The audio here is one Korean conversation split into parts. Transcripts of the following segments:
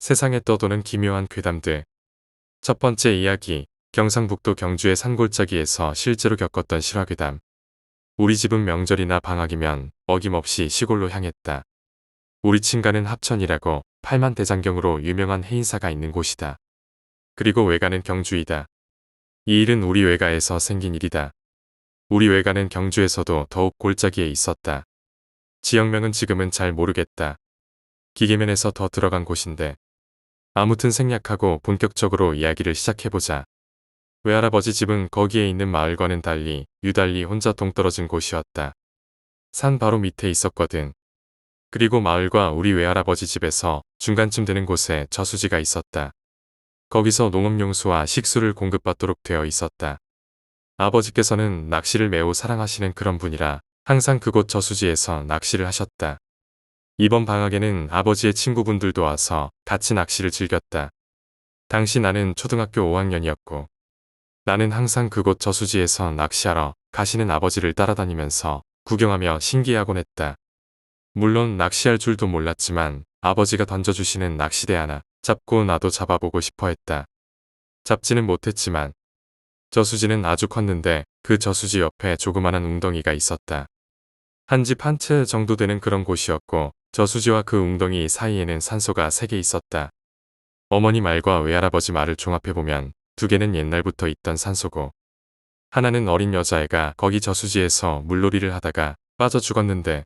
세상에 떠도는 기묘한 괴담들. 첫 번째 이야기, 경상북도 경주의 산골짜기에서 실제로 겪었던 실화괴담. 우리 집은 명절이나 방학이면 어김없이 시골로 향했다. 우리 친가는 합천이라고 팔만 대장경으로 유명한 해인사가 있는 곳이다. 그리고 외가는 경주이다. 이 일은 우리 외가에서 생긴 일이다. 우리 외가는 경주에서도 더욱 골짜기에 있었다. 지역명은 지금은 잘 모르겠다. 기계면에서 더 들어간 곳인데. 아무튼 생략하고 본격적으로 이야기를 시작해보자. 외할아버지 집은 거기에 있는 마을과는 달리 유달리 혼자 동떨어진 곳이었다. 산 바로 밑에 있었거든. 그리고 마을과 우리 외할아버지 집에서 중간쯤 되는 곳에 저수지가 있었다. 거기서 농업용수와 식수를 공급받도록 되어 있었다. 아버지께서는 낚시를 매우 사랑하시는 그런 분이라 항상 그곳 저수지에서 낚시를 하셨다. 이번 방학에는 아버지의 친구분들도 와서 같이 낚시를 즐겼다. 당시 나는 초등학교 5학년이었고 나는 항상 그곳 저수지에서 낚시하러 가시는 아버지를 따라다니면서 구경하며 신기하곤 했다. 물론 낚시할 줄도 몰랐지만 아버지가 던져주시는 낚시대 하나 잡고 나도 잡아보고 싶어 했다. 잡지는 못했지만 저수지는 아주 컸는데 그 저수지 옆에 조그마한 웅덩이가 있었다. 한 집 한 채 정도 되는 그런 곳이었고 저수지와 그 웅덩이 사이에는 산소가 세개 있었다. 어머니 말과 외할아버지 말을 종합해보면 두 개는 옛날부터 있던 산소고 하나는 어린 여자애가 거기 저수지에서 물놀이를 하다가 빠져 죽었는데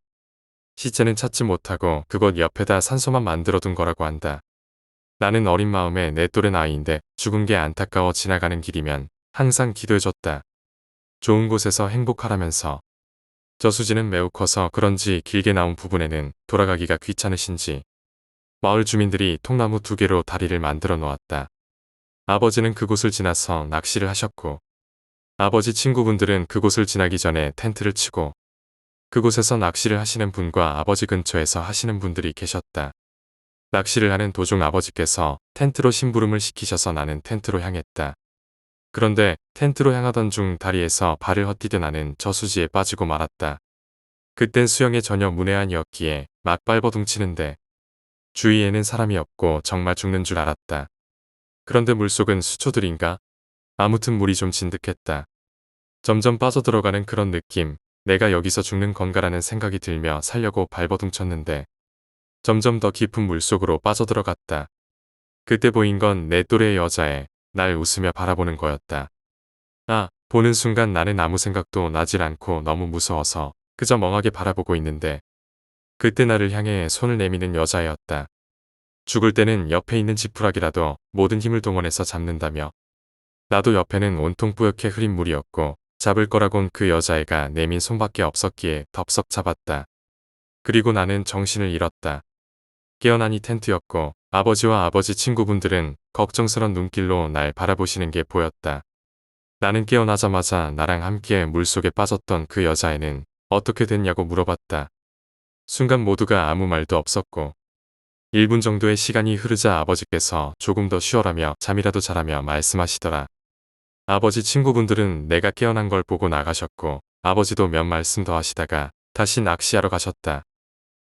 시체는 찾지 못하고 그곳 옆에다 산소만 만들어둔 거라고 한다. 나는 어린 마음에 내 또래 나이인데 죽은 게 안타까워 지나가는 길이면 항상 기도해줬다. 좋은 곳에서 행복하라면서 저수지는 매우 커서 그런지 길게 나온 부분에는 돌아가기가 귀찮으신지 마을 주민들이 통나무 두 개로 다리를 만들어 놓았다. 아버지는 그곳을 지나서 낚시를 하셨고 아버지 친구분들은 그곳을 지나기 전에 텐트를 치고 그곳에서 낚시를 하시는 분과 아버지 근처에서 하시는 분들이 계셨다. 낚시를 하는 도중 아버지께서 텐트로 심부름을 시키셔서 나는 텐트로 향했다. 그런데 텐트로 향하던 중 다리에서 발을 헛디뎌 나는 저수지에 빠지고 말았다. 그땐 수영에 전혀 문외한이었기에 막 발버둥치는데 주위에는 사람이 없고 정말 죽는 줄 알았다. 그런데 물속은 수초들인가? 아무튼 물이 좀 진득했다. 점점 빠져들어가는 그런 느낌, 내가 여기서 죽는 건가라는 생각이 들며 살려고 발버둥쳤는데 점점 더 깊은 물속으로 빠져들어갔다. 그때 보인 건 내 또래의 여자애, 날 웃으며 바라보는 거였다. 아, 보는 순간 나는 아무 생각도 나질 않고 너무 무서워서 그저 멍하게 바라보고 있는데 그때 나를 향해 손을 내미는 여자애였다. 죽을 때는 옆에 있는 지푸라기라도 모든 힘을 동원해서 잡는다며 나도 옆에는 온통 뿌옇게 흐린 물이었고 잡을 거라곤 그 여자애가 내민 손밖에 없었기에 덥석 잡았다. 그리고 나는 정신을 잃었다. 깨어나니 텐트였고 아버지와 아버지 친구분들은 걱정스런 눈길로 날 바라보시는 게 보였다. 나는 깨어나자마자 나랑 함께 물속에 빠졌던 그 여자애는 어떻게 됐냐고 물어봤다. 순간 모두가 아무 말도 없었고 1분 정도의 시간이 흐르자 아버지께서 조금 더 쉬어라며 잠이라도 자라며 말씀하시더라. 아버지 친구분들은 내가 깨어난 걸 보고 나가셨고 아버지도 몇 말씀 더 하시다가 다시 낚시하러 가셨다.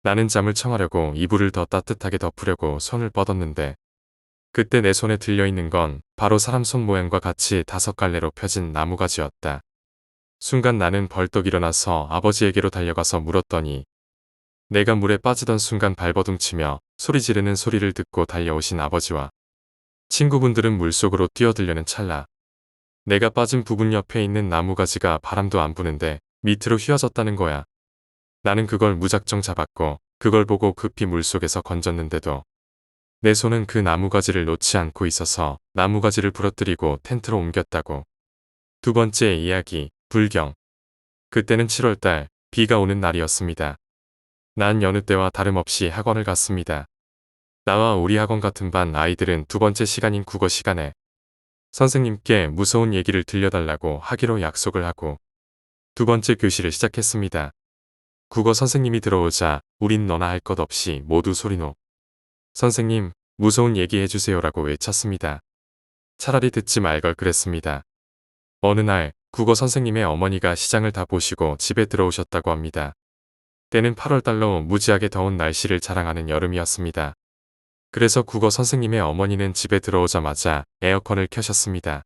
나는 잠을 청하려고 이불을 더 따뜻하게 덮으려고 손을 뻗었는데 그때 내 손에 들려있는 건 바로 사람 손 모양과 같이 다섯 갈래로 펴진 나무가지였다. 순간 나는 벌떡 일어나서 아버지에게로 달려가서 물었더니 내가 물에 빠지던 순간 발버둥치며 소리 지르는 소리를 듣고 달려오신 아버지와 친구분들은 물속으로 뛰어들려는 찰나 내가 빠진 부분 옆에 있는 나무가지가 바람도 안 부는데 밑으로 휘어졌다는 거야. 나는 그걸 무작정 잡았고 그걸 보고 급히 물속에서 건졌는데도 내 손은 그 나무가지를 놓지 않고 있어서 나무가지를 부러뜨리고 텐트로 옮겼다고. 두 번째 이야기, 불경. 그때는 7월달, 비가 오는 날이었습니다. 난 여느 때와 다름없이 학원을 갔습니다. 나와 우리 학원 같은 반 아이들은 두 번째 시간인 국어 시간에 선생님께 무서운 얘기를 들려달라고 하기로 약속을 하고 두 번째 교실을 시작했습니다. 국어 선생님이 들어오자 우린 너나 할 것 없이 모두 소리노. 선생님, 무서운 얘기 해주세요라고 외쳤습니다. 차라리 듣지 말 걸 그랬습니다. 어느 날 국어 선생님의 어머니가 시장을 다 보시고 집에 들어오셨다고 합니다. 때는 8월 달로 무지하게 더운 날씨를 자랑하는 여름이었습니다. 그래서 국어 선생님의 어머니는 집에 들어오자마자 에어컨을 켜셨습니다.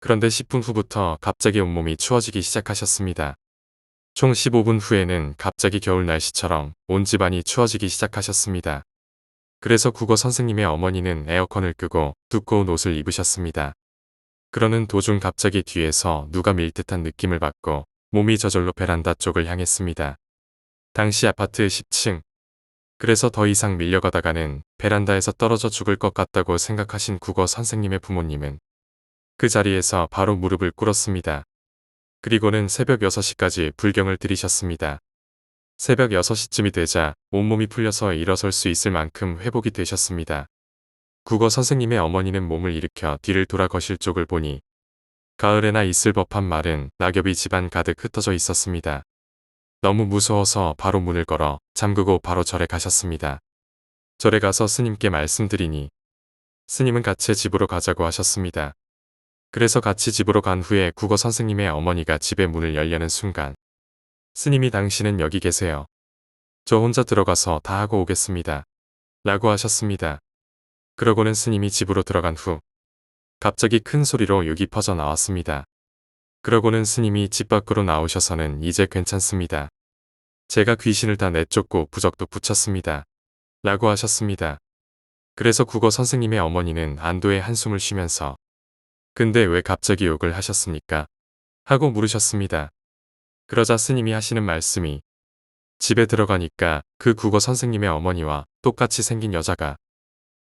그런데 10분 후부터 갑자기 온몸이 추워지기 시작하셨습니다. 총 15분 후에는 갑자기 겨울 날씨처럼 온 집안이 추워지기 시작하셨습니다. 그래서 국어 선생님의 어머니는 에어컨을 끄고 두꺼운 옷을 입으셨습니다. 그러는 도중 갑자기 뒤에서 누가 밀 듯한 느낌을 받고 몸이 저절로 베란다 쪽을 향했습니다. 당시 아파트 10층. 그래서 더 이상 밀려가다가는 베란다에서 떨어져 죽을 것 같다고 생각하신 국어 선생님의 부모님은 그 자리에서 바로 무릎을 꿇었습니다. 그리고는 새벽 6시까지 불경을 들이셨습니다. 새벽 6시쯤이 되자 온몸이 풀려서 일어설 수 있을 만큼 회복이 되셨습니다. 국어 선생님의 어머니는 몸을 일으켜 뒤를 돌아 거실 쪽을 보니 가을에나 있을 법한 말은 낙엽이 집안 가득 흩어져 있었습니다. 너무 무서워서 바로 문을 걸어 잠그고 바로 절에 가셨습니다. 절에 가서 스님께 말씀드리니 스님은 같이 집으로 가자고 하셨습니다. 그래서 같이 집으로 간 후에 국어 선생님의 어머니가 집의 문을 열려는 순간 스님이 당신은 여기 계세요. 저 혼자 들어가서 다 하고 오겠습니다. 라고 하셨습니다. 그러고는 스님이 집으로 들어간 후 갑자기 큰 소리로 욕이 퍼져 나왔습니다. 그러고는 스님이 집 밖으로 나오셔서는 이제 괜찮습니다. 제가 귀신을 다 내쫓고 부적도 붙였습니다. 라고 하셨습니다. 그래서 국어 선생님의 어머니는 안도의 한숨을 쉬면서 근데 왜 갑자기 욕을 하셨습니까? 하고 물으셨습니다. 그러자 스님이 하시는 말씀이 집에 들어가니까 그 국어 선생님의 어머니와 똑같이 생긴 여자가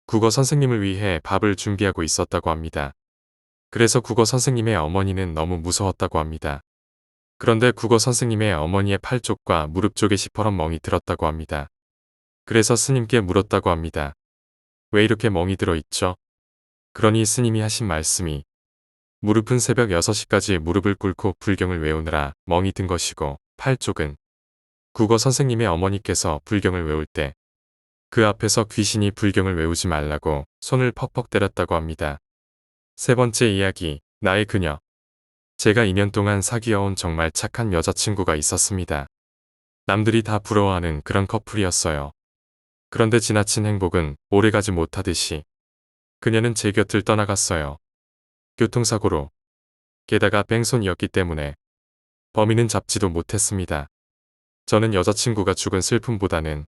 국어 선생님을 위해 밥을 준비하고 있었다고 합니다. 그래서 국어 선생님의 어머니는 너무 무서웠다고 합니다. 그런데 국어 선생님의 어머니의 팔 쪽과 무릎 쪽에 시퍼런 멍이 들었다고 합니다. 그래서 스님께 물었다고 합니다. 왜 이렇게 멍이 들어 있죠? 그러니 스님이 하신 말씀이 무릎은 새벽 6시까지 무릎을 꿇고 불경을 외우느라 멍이 든 것이고 팔 쪽은 국어 선생님의 어머니께서 불경을 외울 때 그 앞에서 귀신이 불경을 외우지 말라고 손을 퍽퍽 때렸다고 합니다. 세 번째 이야기, 나의 그녀. 제가 2년 동안 사귀어온 정말 착한 여자친구가 있었습니다. 남들이 다 부러워하는 그런 커플이었어요. 그런데 지나친 행복은 오래가지 못하듯이 그녀는 제 곁을 떠나갔어요. 교통사고로. 게다가 뺑손이었기 때문에 범인은 잡지도 못했습니다. 저는 여자친구가 죽은 슬픔보다는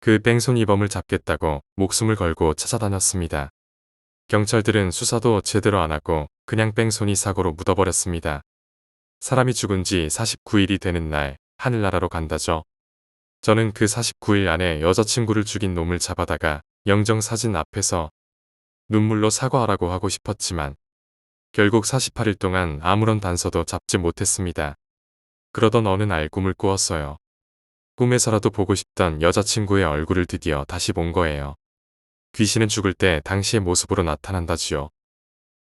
그 뺑손이범을 잡겠다고 목숨을 걸고 찾아다녔습니다. 경찰들은 수사도 제대로 안 하고 그냥 뺑손이 사고로 묻어버렸습니다. 사람이 죽은 지 49일이 되는 날 하늘나라로 간다죠. 저는 그 49일 안에 여자친구를 죽인 놈을 잡아다가 영정사진 앞에서 눈물로 사과하라고 하고 싶었지만 결국 48일 동안 아무런 단서도 잡지 못했습니다. 그러던 어느 날 꿈을 꾸었어요. 꿈에서라도 보고 싶던 여자친구의 얼굴을 드디어 다시 본 거예요. 귀신은 죽을 때 당시의 모습으로 나타난다지요.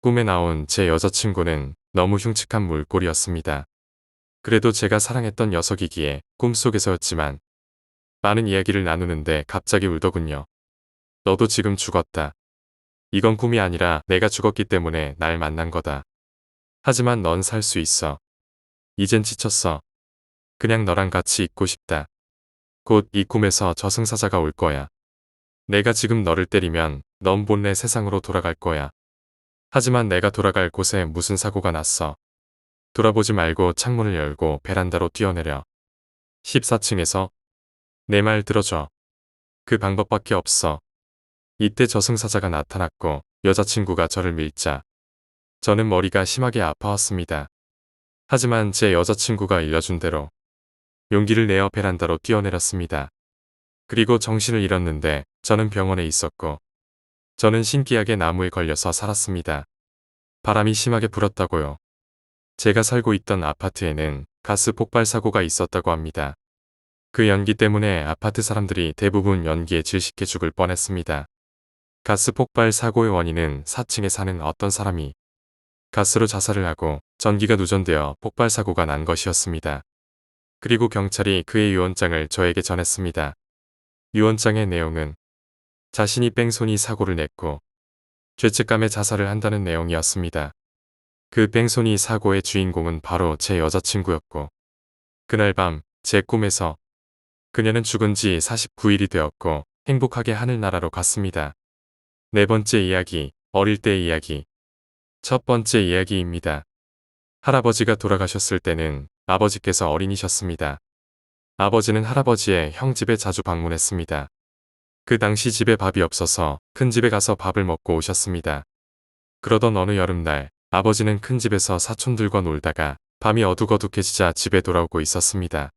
꿈에 나온 제 여자친구는 너무 흉측한 물꼬리였습니다. 그래도 제가 사랑했던 녀석이기에 꿈속에서였지만 많은 이야기를 나누는데 갑자기 울더군요. 너도 지금 죽었다. 이건 꿈이 아니라 내가 죽었기 때문에 날 만난 거다. 하지만 넌 살 수 있어. 이젠 지쳤어. 그냥 너랑 같이 있고 싶다. 곧 이 꿈에서 저승사자가 올 거야. 내가 지금 너를 때리면 넌 본래 세상으로 돌아갈 거야. 하지만 내가 돌아갈 곳에 무슨 사고가 났어. 돌아보지 말고 창문을 열고 베란다로 뛰어내려. 14층에서 내 말 들어줘. 그 방법밖에 없어. 이때 저승사자가 나타났고 여자친구가 저를 밀자. 저는 머리가 심하게 아파왔습니다. 하지만 제 여자친구가 알려준 대로 용기를 내어 베란다로 뛰어내렸습니다. 그리고 정신을 잃었는데 저는 병원에 있었고 저는 신기하게 나무에 걸려서 살았습니다. 바람이 심하게 불었다고요. 제가 살고 있던 아파트에는 가스 폭발 사고가 있었다고 합니다. 그 연기 때문에 아파트 사람들이 대부분 연기에 질식해 죽을 뻔했습니다. 가스 폭발 사고의 원인은 4층에 사는 어떤 사람이 가스로 자살을 하고 전기가 누전되어 폭발 사고가 난 것이었습니다. 그리고 경찰이 그의 유언장을 저에게 전했습니다. 유언장의 내용은 자신이 뺑소니 사고를 냈고 죄책감에 자살을 한다는 내용이었습니다. 그 뺑소니 사고의 주인공은 바로 제 여자친구였고 그날 밤 제 꿈에서 그녀는 죽은 지 49일이 되었고 행복하게 하늘나라로 갔습니다. 네 번째 이야기, 어릴 때 이야기. 첫 번째 이야기입니다. 할아버지가 돌아가셨을 때는 아버지께서 어린이셨습니다. 아버지는 할아버지의 형 집에 자주 방문했습니다. 그 당시 집에 밥이 없어서 큰 집에 가서 밥을 먹고 오셨습니다. 그러던 어느 여름날 아버지는 큰 집에서 사촌들과 놀다가 밤이 어둑어둑해지자 집에 돌아오고 있었습니다.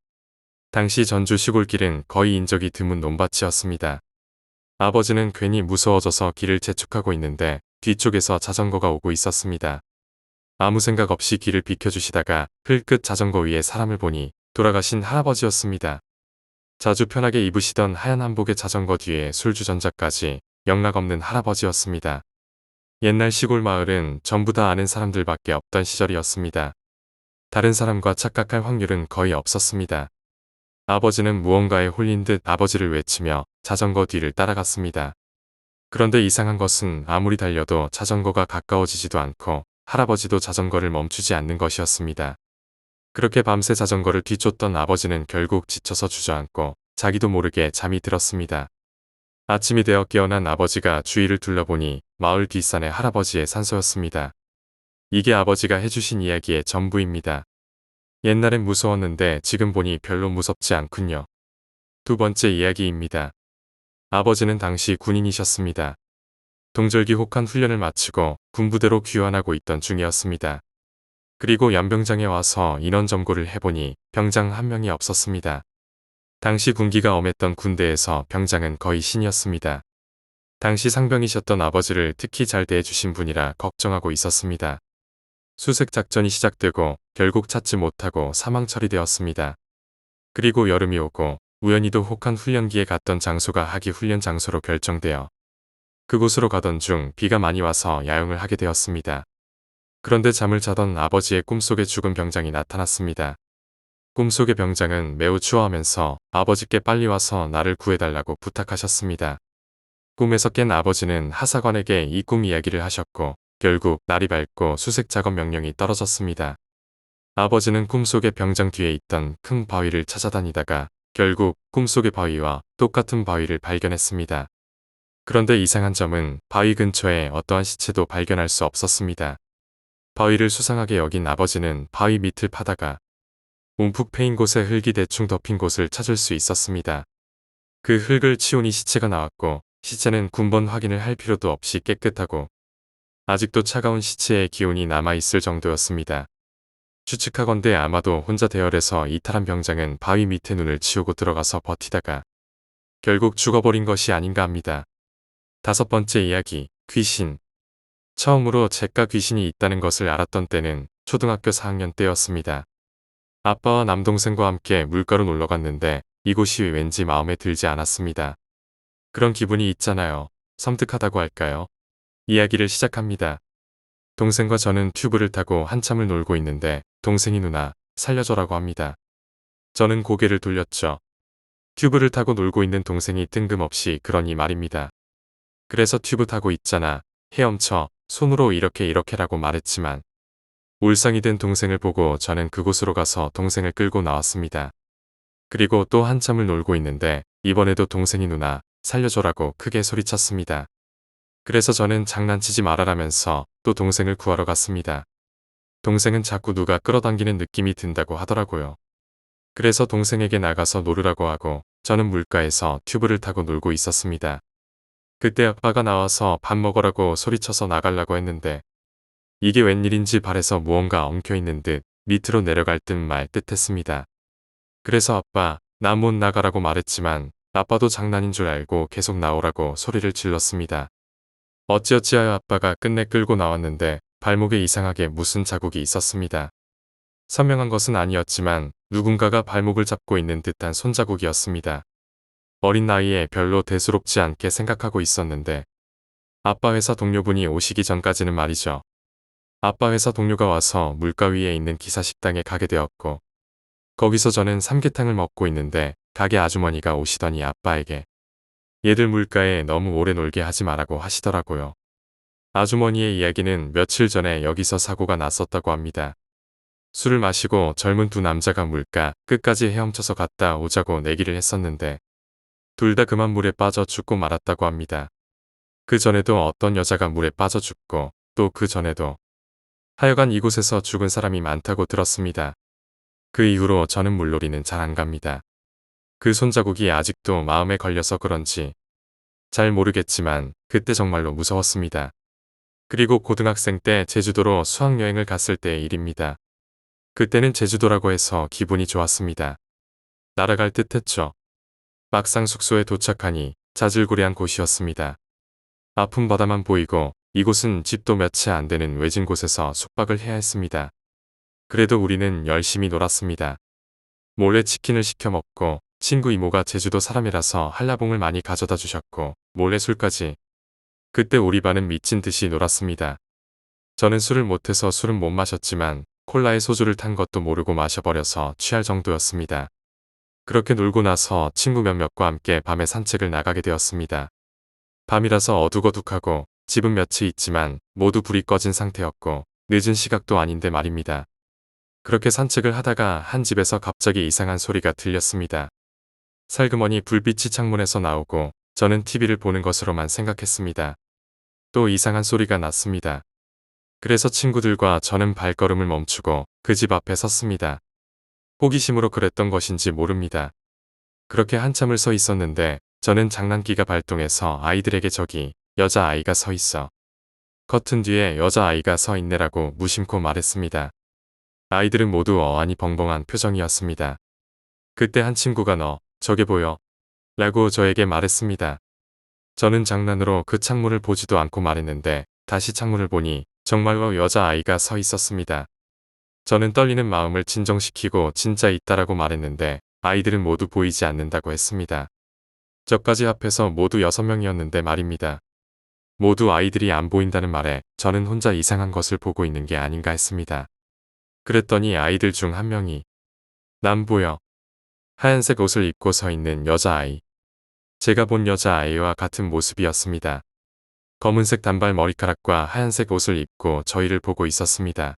당시 전주 시골길은 거의 인적이 드문 논밭이었습니다. 아버지는 괜히 무서워져서 길을 재촉하고 있는데 뒤쪽에서 자전거가 오고 있었습니다. 아무 생각 없이 길을 비켜주시다가 흘끗 자전거 위에 사람을 보니 돌아가신 할아버지였습니다. 자주 편하게 입으시던 하얀 한복의 자전거 뒤에 술주전자까지 영락없는 할아버지였습니다. 옛날 시골 마을은 전부 다 아는 사람들밖에 없던 시절이었습니다. 다른 사람과 착각할 확률은 거의 없었습니다. 아버지는 무언가에 홀린 듯 아버지를 외치며 자전거 뒤를 따라갔습니다. 그런데 이상한 것은 아무리 달려도 자전거가 가까워지지도 않고 할아버지도 자전거를 멈추지 않는 것이었습니다. 그렇게 밤새 자전거를 뒤쫓던 아버지는 결국 지쳐서 주저앉고 자기도 모르게 잠이 들었습니다. 아침이 되어 깨어난 아버지가 주위를 둘러보니 마을 뒷산의 할아버지의 산소였습니다. 이게 아버지가 해주신 이야기의 전부입니다. 옛날엔 무서웠는데 지금 보니 별로 무섭지 않군요. 두 번째 이야기입니다. 아버지는 당시 군인이셨습니다. 동절기 혹한 훈련을 마치고 군부대로 귀환하고 있던 중이었습니다. 그리고 연병장에 와서 인원 점고를 해보니 병장 한 명이 없었습니다. 당시 군기가 엄했던 군대에서 병장은 거의 신이었습니다. 당시 상병이셨던 아버지를 특히 잘 대해주신 분이라 걱정하고 있었습니다. 수색 작전이 시작되고 결국 찾지 못하고 사망 처리되었습니다. 그리고 여름이 오고 우연히도 혹한 훈련기에 갔던 장소가 하기 훈련 장소로 결정되어 그곳으로 가던 중 비가 많이 와서 야영을 하게 되었습니다. 그런데 잠을 자던 아버지의 꿈속에 죽은 병장이 나타났습니다. 꿈속의 병장은 매우 추워하면서 아버지께 빨리 와서 나를 구해달라고 부탁하셨습니다. 꿈에서 깬 아버지는 하사관에게 이 꿈 이야기를 하셨고 결국 날이 밝고 수색 작업 명령이 떨어졌습니다. 아버지는 꿈속의 병장 뒤에 있던 큰 바위를 찾아다니다가 결국 꿈속의 바위와 똑같은 바위를 발견했습니다. 그런데 이상한 점은 바위 근처에 어떠한 시체도 발견할 수 없었습니다. 바위를 수상하게 여긴 아버지는 바위 밑을 파다가 움푹 패인 곳에 흙이 대충 덮인 곳을 찾을 수 있었습니다. 그 흙을 치우니 시체가 나왔고 시체는 군번 확인을 할 필요도 없이 깨끗하고 아직도 차가운 시체의 기운이 남아있을 정도였습니다. 추측하건대 아마도 혼자 대열해서 이탈한 병장은 바위 밑에 눈을 치우고 들어가서 버티다가 결국 죽어버린 것이 아닌가 합니다. 다섯 번째 이야기, 귀신. 처음으로 제가 귀신이 있다는 것을 알았던 때는 초등학교 4학년 때였습니다. 아빠와 남동생과 함께 물가로 놀러 갔는데 이곳이 왠지 마음에 들지 않았습니다. 그런 기분이 있잖아요. 섬뜩하다고 할까요? 이야기를 시작합니다. 동생과 저는 튜브를 타고 한참을 놀고 있는데 동생이 누나 살려줘라고 합니다. 저는 고개를 돌렸죠. 튜브를 타고 놀고 있는 동생이 뜬금없이 그러니 말입니다. 그래서 튜브 타고 있잖아. 헤엄쳐 손으로 이렇게 이렇게라고 말했지만 울상이 된 동생을 보고 저는 그곳으로 가서 동생을 끌고 나왔습니다. 그리고 또 한참을 놀고 있는데 이번에도 동생이 누나 살려줘라고 크게 소리쳤습니다. 그래서 저는 장난치지 말아라면서 또 동생을 구하러 갔습니다. 동생은 자꾸 누가 끌어당기는 느낌이 든다고 하더라고요. 그래서 동생에게 나가서 놀으라고 하고 저는 물가에서 튜브를 타고 놀고 있었습니다. 그때 아빠가 나와서 밥 먹으라고 소리쳐서 나가려고 했는데 이게 웬일인지 발에서 무언가 엉켜있는 듯 밑으로 내려갈 듯 말 듯했습니다. 그래서 아빠 나 못 나가라고 말했지만 아빠도 장난인 줄 알고 계속 나오라고 소리를 질렀습니다. 어찌어찌하여 아빠가 끝내 끌고 나왔는데 발목에 이상하게 무슨 자국이 있었습니다. 선명한 것은 아니었지만 누군가가 발목을 잡고 있는 듯한 손자국이었습니다. 어린 나이에 별로 대수롭지 않게 생각하고 있었는데 아빠 회사 동료분이 오시기 전까지는 말이죠. 아빠 회사 동료가 와서 물가 위에 있는 기사 식당에 가게 되었고 거기서 저는 삼계탕을 먹고 있는데 가게 아주머니가 오시더니 아빠에게 얘들 물가에 너무 오래 놀게 하지 말라고 하시더라고요. 아주머니의 이야기는 며칠 전에 여기서 사고가 났었다고 합니다. 술을 마시고 젊은 두 남자가 물가 끝까지 헤엄쳐서 갔다 오자고 내기를 했었는데 둘 다 그만 물에 빠져 죽고 말았다고 합니다. 그 전에도 어떤 여자가 물에 빠져 죽고 또 그 전에도 하여간 이곳에서 죽은 사람이 많다고 들었습니다. 그 이후로 저는 물놀이는 잘 안 갑니다. 그 손자국이 아직도 마음에 걸려서 그런지 잘 모르겠지만 그때 정말로 무서웠습니다. 그리고 고등학생 때 제주도로 수학여행을 갔을 때의 일입니다. 그때는 제주도라고 해서 기분이 좋았습니다. 날아갈 듯 했죠. 막상 숙소에 도착하니 자질구레한 곳이었습니다. 아픈 바다만 보이고 이곳은 집도 몇 채 안 되는 외진 곳에서 숙박을 해야 했습니다. 그래도 우리는 열심히 놀았습니다. 몰래 치킨을 시켜 먹고 친구 이모가 제주도 사람이라서 한라봉을 많이 가져다 주셨고 몰래 술까지. 그때 우리 반은 미친 듯이 놀았습니다. 저는 술을 못해서 술은 못 마셨지만 콜라에 소주를 탄 것도 모르고 마셔버려서 취할 정도였습니다. 그렇게 놀고 나서 친구 몇몇과 함께 밤에 산책을 나가게 되었습니다. 밤이라서 어둑어둑하고 집은 몇채 있지만 모두 불이 꺼진 상태였고 늦은 시각도 아닌데 말입니다. 그렇게 산책을 하다가 한 집에서 갑자기 이상한 소리가 들렸습니다. 살그머니 불빛이 창문에서 나오고 저는 TV를 보는 것으로만 생각했습니다. 또 이상한 소리가 났습니다. 그래서 친구들과 저는 발걸음을 멈추고 그 집 앞에 섰습니다. 호기심으로 그랬던 것인지 모릅니다. 그렇게 한참을 서 있었는데 저는 장난기가 발동해서 아이들에게 저기 여자아이가 서 있어. 커튼 뒤에 여자아이가 서 있네라고 무심코 말했습니다. 아이들은 모두 어안이 벙벙한 표정이었습니다. 그때 한 친구가 너 저게 보여 라고 저에게 말했습니다. 저는 장난으로 그 창문을 보지도 않고 말했는데 다시 창문을 보니 정말로 여자아이가 서 있었습니다. 저는 떨리는 마음을 진정시키고 진짜 있다라고 말했는데 아이들은 모두 보이지 않는다고 했습니다. 저까지 합해서 모두 6명이었는데 말입니다. 모두 아이들이 안 보인다는 말에 저는 혼자 이상한 것을 보고 있는 게 아닌가 했습니다. 그랬더니 아이들 중 한 명이 난 보여. 하얀색 옷을 입고 서 있는 여자아이. 제가 본 여자아이와 같은 모습이었습니다. 검은색 단발 머리카락과 하얀색 옷을 입고 저희를 보고 있었습니다.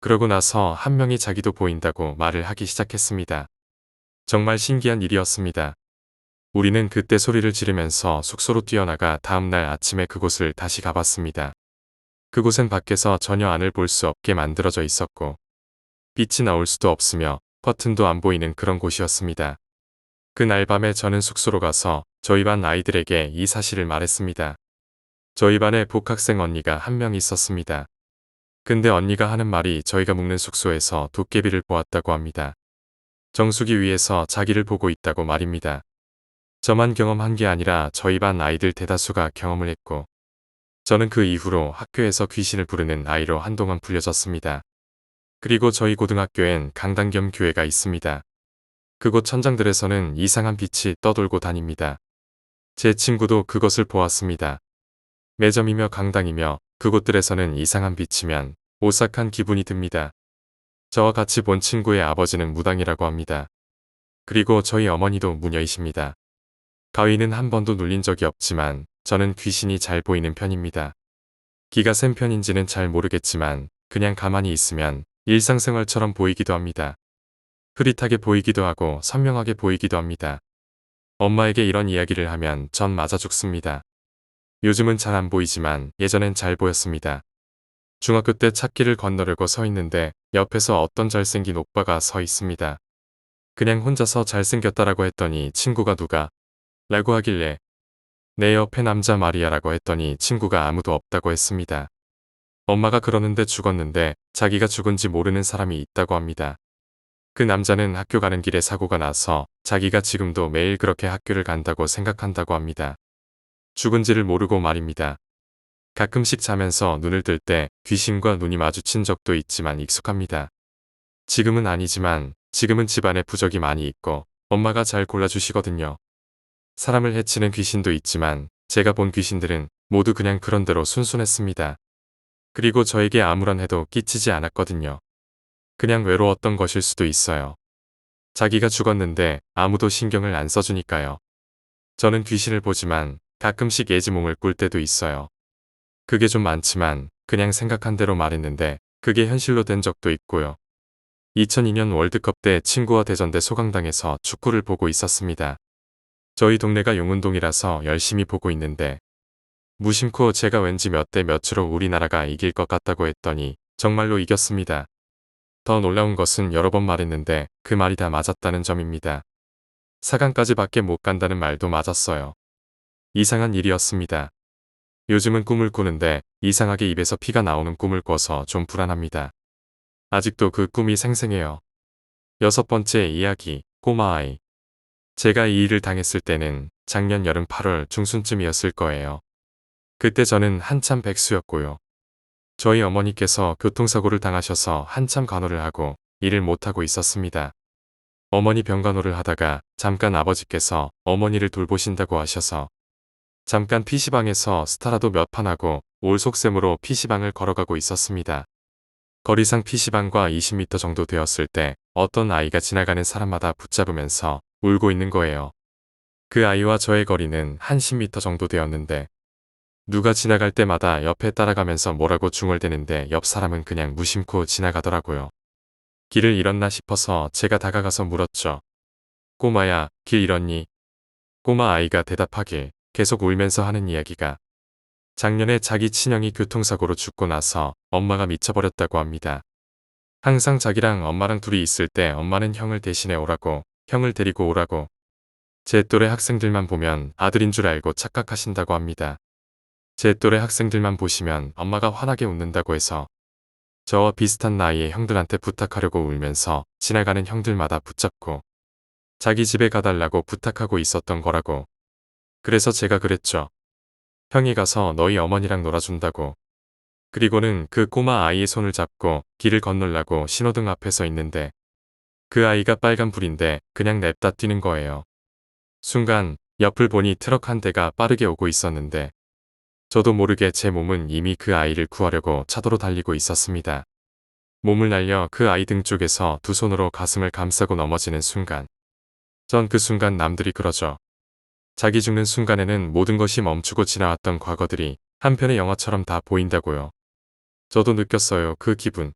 그러고 나서 한 명이 자기도 보인다고 말을 하기 시작했습니다. 정말 신기한 일이었습니다. 우리는 그때 소리를 지르면서 숙소로 뛰어나가 다음날 아침에 그곳을 다시 가봤습니다. 그곳엔 밖에서 전혀 안을 볼 수 없게 만들어져 있었고 빛이 나올 수도 없으며 커튼도 안 보이는 그런 곳이었습니다. 그날 밤에 저는 숙소로 가서 저희 반 아이들에게 이 사실을 말했습니다. 저희 반에 복학생 언니가 한 명 있었습니다. 근데 언니가 하는 말이 저희가 묵는 숙소에서 도깨비를 보았다고 합니다. 정수기 위에서 자기를 보고 있다고 말입니다. 저만 경험한 게 아니라 저희 반 아이들 대다수가 경험을 했고 저는 그 이후로 학교에서 귀신을 부르는 아이로 한동안 불려졌습니다. 그리고 저희 고등학교엔 강당 겸 교회가 있습니다. 그곳 천장들에서는 이상한 빛이 떠돌고 다닙니다. 제 친구도 그것을 보았습니다. 매점이며 강당이며 그곳들에서는 이상한 빛이면 오싹한 기분이 듭니다. 저와 같이 본 친구의 아버지는 무당이라고 합니다. 그리고 저희 어머니도 무녀이십니다. 가위는 한 번도 눌린 적이 없지만 저는 귀신이 잘 보이는 편입니다. 기가 센 편인지는 잘 모르겠지만 그냥 가만히 있으면 일상생활처럼 보이기도 합니다. 흐릿하게 보이기도 하고 선명하게 보이기도 합니다. 엄마에게 이런 이야기를 하면 전 맞아 죽습니다. 요즘은 잘 안 보이지만 예전엔 잘 보였습니다. 중학교 때 찾기를 건너려고 서 있는데 옆에서 어떤 잘생긴 오빠가 서 있습니다. 그냥 혼자서 잘생겼다라고 했더니 친구가 누가 라고 하길래 내 옆에 남자 말이야 라고 했더니 친구가 아무도 없다고 했습니다. 엄마가 그러는데 죽었는데 자기가 죽은지 모르는 사람이 있다고 합니다. 그 남자는 학교 가는 길에 사고가 나서 자기가 지금도 매일 그렇게 학교를 간다고 생각한다고 합니다. 죽은지를 모르고 말입니다. 가끔씩 자면서 눈을 뜰 때 귀신과 눈이 마주친 적도 있지만 익숙합니다. 지금은 아니지만 지금은 집안에 부적이 많이 있고 엄마가 잘 골라주시거든요. 사람을 해치는 귀신도 있지만 제가 본 귀신들은 모두 그냥 그런 대로 순순했습니다. 그리고 저에게 아무런 해도 끼치지 않았거든요. 그냥 외로웠던 것일 수도 있어요. 자기가 죽었는데 아무도 신경을 안 써주니까요. 저는 귀신을 보지만 가끔씩 예지몽을 꿀 때도 있어요. 그게 좀 많지만 그냥 생각한 대로 말했는데 그게 현실로 된 적도 있고요. 2002년 월드컵 때 친구와 대전대 소강당에서 축구를 보고 있었습니다. 저희 동네가 용운동이라서 열심히 보고 있는데 무심코 제가 왠지 몇 대 몇으로 우리나라가 이길 것 같다고 했더니 정말로 이겼습니다. 더 놀라운 것은 여러 번 말했는데 그 말이 다 맞았다는 점입니다. 4강까지 밖에 못 간다는 말도 맞았어요. 이상한 일이었습니다. 요즘은 꿈을 꾸는데 이상하게 입에서 피가 나오는 꿈을 꿔서 좀 불안합니다. 아직도 그 꿈이 생생해요. 여섯 번째 이야기, 꼬마 아이. 제가 이 일을 당했을 때는 작년 여름 8월 중순쯤이었을 거예요. 그때 저는 한참 백수였고요. 저희 어머니께서 교통사고를 당하셔서 한참 간호를 하고 일을 못하고 있었습니다. 어머니 병간호를 하다가 잠깐 아버지께서 어머니를 돌보신다고 하셔서 잠깐 PC방에서 스타라도 몇 판 하고 올 속셈으로 PC방을 걸어가고 있었습니다. 거리상 PC방과 20m 정도 되었을 때 어떤 아이가 지나가는 사람마다 붙잡으면서 울고 있는 거예요. 그 아이와 저의 거리는 한 10m 정도 되었는데 누가 지나갈 때마다 옆에 따라가면서 뭐라고 중얼대는데 옆 사람은 그냥 무심코 지나가더라고요. 길을 잃었나 싶어서 제가 다가가서 물었죠. 꼬마야, 길 잃었니? 꼬마 아이가 대답하길 계속 울면서 하는 이야기가 작년에 자기 친형이 교통사고로 죽고 나서 엄마가 미쳐버렸다고 합니다. 항상 자기랑 엄마랑 둘이 있을 때 엄마는 형을 대신해 오라고, 형을 데리고 오라고. 제 또래 학생들만 보면 아들인 줄 알고 착각하신다고 합니다. 제 또래 학생들만 보시면 엄마가 환하게 웃는다고 해서 저와 비슷한 나이의 형들한테 부탁하려고 울면서 지나가는 형들마다 붙잡고 자기 집에 가달라고 부탁하고 있었던 거라고. 그래서 제가 그랬죠. 형이 가서 너희 어머니랑 놀아준다고. 그리고는 그 꼬마 아이의 손을 잡고 길을 건널라고 신호등 앞에 서 있는데 그 아이가 빨간 불인데 그냥 냅다 뛰는 거예요. 순간 옆을 보니 트럭 한 대가 빠르게 오고 있었는데 저도 모르게 제 몸은 이미 그 아이를 구하려고 차도로 달리고 있었습니다. 몸을 날려 그 아이 등 쪽에서 두 손으로 가슴을 감싸고 넘어지는 순간. 전 그 순간 남들이 그러죠. 자기 죽는 순간에는 모든 것이 멈추고 지나왔던 과거들이 한편의 영화처럼 다 보인다고요. 저도 느꼈어요. 그 기분.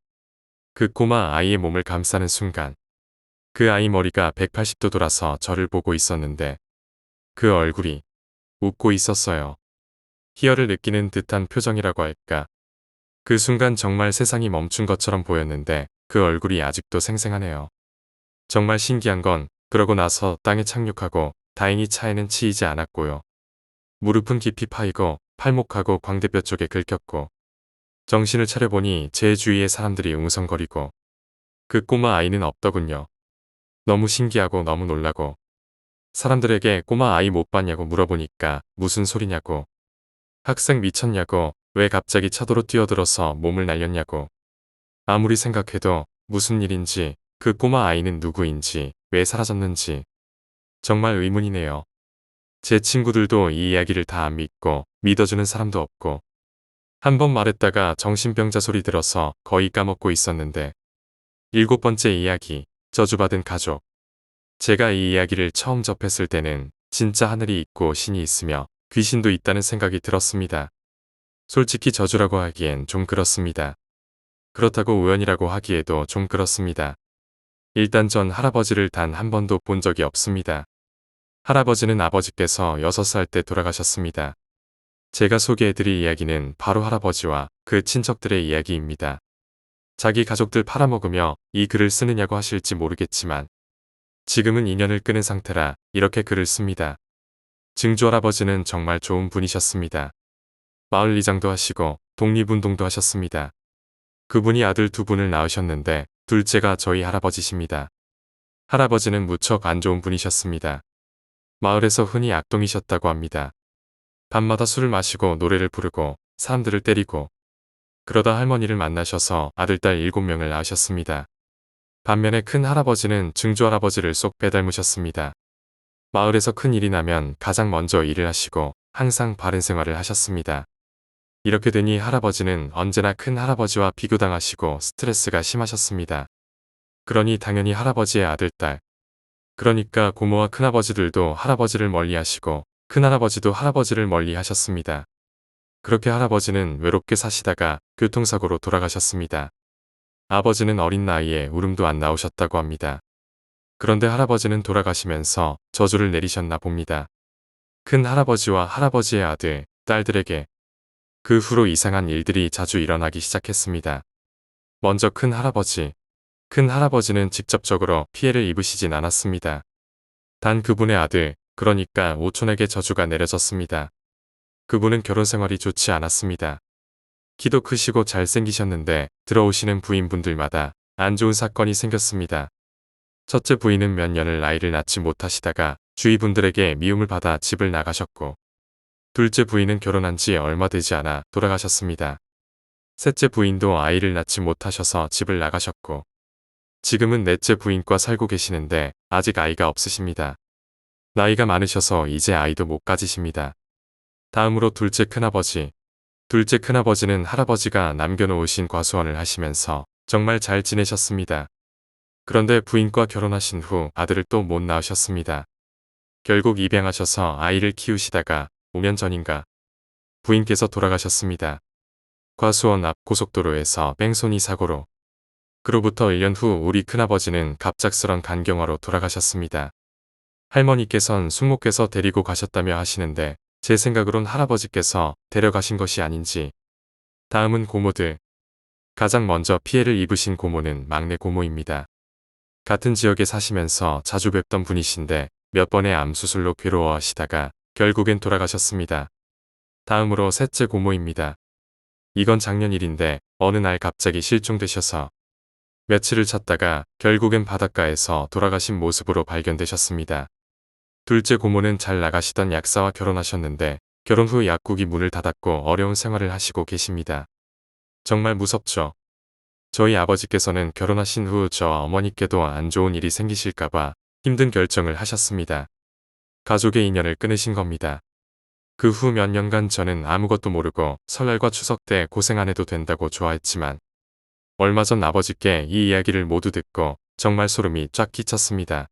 그 꼬마 아이의 몸을 감싸는 순간. 그 아이 머리가 180도 돌아서 저를 보고 있었는데 그 얼굴이 웃고 있었어요. 희열을 느끼는 듯한 표정이라고 할까. 그 순간 정말 세상이 멈춘 것처럼 보였는데 그 얼굴이 아직도 생생하네요. 정말 신기한 건 그러고 나서 땅에 착륙하고 다행히 차에는 치이지 않았고요. 무릎은 깊이 파이고 팔목하고 광대뼈 쪽에 긁혔고 정신을 차려보니 제 주위의 사람들이 웅성거리고 그 꼬마 아이는 없더군요. 너무 신기하고 너무 놀라고 사람들에게 꼬마 아이 못 봤냐고 물어보니까 무슨 소리냐고 학생 미쳤냐고 왜 갑자기 차도로 뛰어들어서 몸을 날렸냐고. 아무리 생각해도 무슨 일인지 그 꼬마 아이는 누구인지 왜 사라졌는지. 정말 의문이네요. 제 친구들도 이 이야기를 다 안 믿고 믿어주는 사람도 없고. 한 번 말했다가 정신병자 소리 들어서 거의 까먹고 있었는데. 일곱 번째 이야기 저주받은 가족. 제가 이 이야기를 처음 접했을 때는 진짜 하늘이 있고 신이 있으며 귀신도 있다는 생각이 들었습니다. 솔직히 저주라고 하기엔 좀 그렇습니다. 그렇다고 우연이라고 하기에도 좀 그렇습니다. 일단 전 할아버지를 단 한 번도 본 적이 없습니다. 할아버지는 아버지께서 6살 때 돌아가셨습니다. 제가 소개해드릴 이야기는 바로 할아버지와 그 친척들의 이야기입니다. 자기 가족들 팔아먹으며 이 글을 쓰느냐고 하실지 모르겠지만 지금은 인연을 끊은 상태라 이렇게 글을 씁니다. 증조 할아버지는 정말 좋은 분이셨습니다. 마을 이장도 하시고 독립운동도 하셨습니다. 그분이 아들 두 분을 낳으셨는데 둘째가 저희 할아버지십니다. 할아버지는 무척 안 좋은 분이셨습니다. 마을에서 흔히 악동이셨다고 합니다. 밤마다 술을 마시고 노래를 부르고 사람들을 때리고 그러다 할머니를 만나셔서 아들, 딸 7명을 낳으셨습니다. 반면에 큰 할아버지는 증조 할아버지를 쏙 빼닮으셨습니다. 마을에서 큰 일이 나면 가장 먼저 일을 하시고 항상 바른 생활을 하셨습니다. 이렇게 되니 할아버지는 언제나 큰 할아버지와 비교당하시고 스트레스가 심하셨습니다. 그러니 당연히 할아버지의 아들, 딸. 그러니까 고모와 큰아버지들도 할아버지를 멀리 하시고 큰할아버지도 할아버지를 멀리 하셨습니다. 그렇게 할아버지는 외롭게 사시다가 교통사고로 돌아가셨습니다. 아버지는 어린 나이에 울음도 안 나오셨다고 합니다. 그런데 할아버지는 돌아가시면서 저주를 내리셨나 봅니다. 큰 할아버지와 할아버지의 아들, 딸들에게 그 후로 이상한 일들이 자주 일어나기 시작했습니다. 먼저 큰 할아버지. 큰 할아버지는 직접적으로 피해를 입으시진 않았습니다. 단 그분의 아들, 그러니까 오촌에게 저주가 내려졌습니다. 그분은 결혼 생활이 좋지 않았습니다. 키도 크시고 잘생기셨는데 들어오시는 부인분들마다 안 좋은 사건이 생겼습니다. 첫째 부인은 몇 년을 아이를 낳지 못하시다가 주위 분들에게 미움을 받아 집을 나가셨고 둘째 부인은 결혼한 지 얼마 되지 않아 돌아가셨습니다. 셋째 부인도 아이를 낳지 못하셔서 집을 나가셨고 지금은 넷째 부인과 살고 계시는데 아직 아이가 없으십니다. 나이가 많으셔서 이제 아이도 못 가지십니다. 다음으로 둘째 큰아버지. 둘째 큰아버지는 할아버지가 남겨놓으신 과수원을 하시면서 정말 잘 지내셨습니다. 그런데 부인과 결혼하신 후 아들을 또 못 낳으셨습니다. 결국 입양하셔서 아이를 키우시다가 5년 전인가 부인께서 돌아가셨습니다. 과수원 앞 고속도로에서 뺑소니 사고로 그로부터 1년 후 우리 큰아버지는 갑작스런 간경화로 돌아가셨습니다. 할머니께선 숙모께서 데리고 가셨다며 하시는데 제 생각으론 할아버지께서 데려가신 것이 아닌지. 다음은 고모들. 가장 먼저 피해를 입으신 고모는 막내 고모입니다. 같은 지역에 사시면서 자주 뵙던 분이신데 몇 번의 암 수술로 괴로워하시다가 결국엔 돌아가셨습니다. 다음으로 셋째 고모입니다. 이건 작년 일인데 어느 날 갑자기 실종되셔서 며칠을 찾다가 결국엔 바닷가에서 돌아가신 모습으로 발견되셨습니다. 둘째 고모는 잘 나가시던 약사와 결혼하셨는데 결혼 후 약국이 문을 닫았고 어려운 생활을 하시고 계십니다. 정말 무섭죠. 저희 아버지께서는 결혼하신 후 저 어머니께도 안 좋은 일이 생기실까봐 힘든 결정을 하셨습니다. 가족의 인연을 끊으신 겁니다. 그 후 몇 년간 저는 아무것도 모르고 설날과 추석 때 고생 안 해도 된다고 좋아했지만 얼마 전 아버지께 이 이야기를 모두 듣고 정말 소름이 쫙 끼쳤습니다.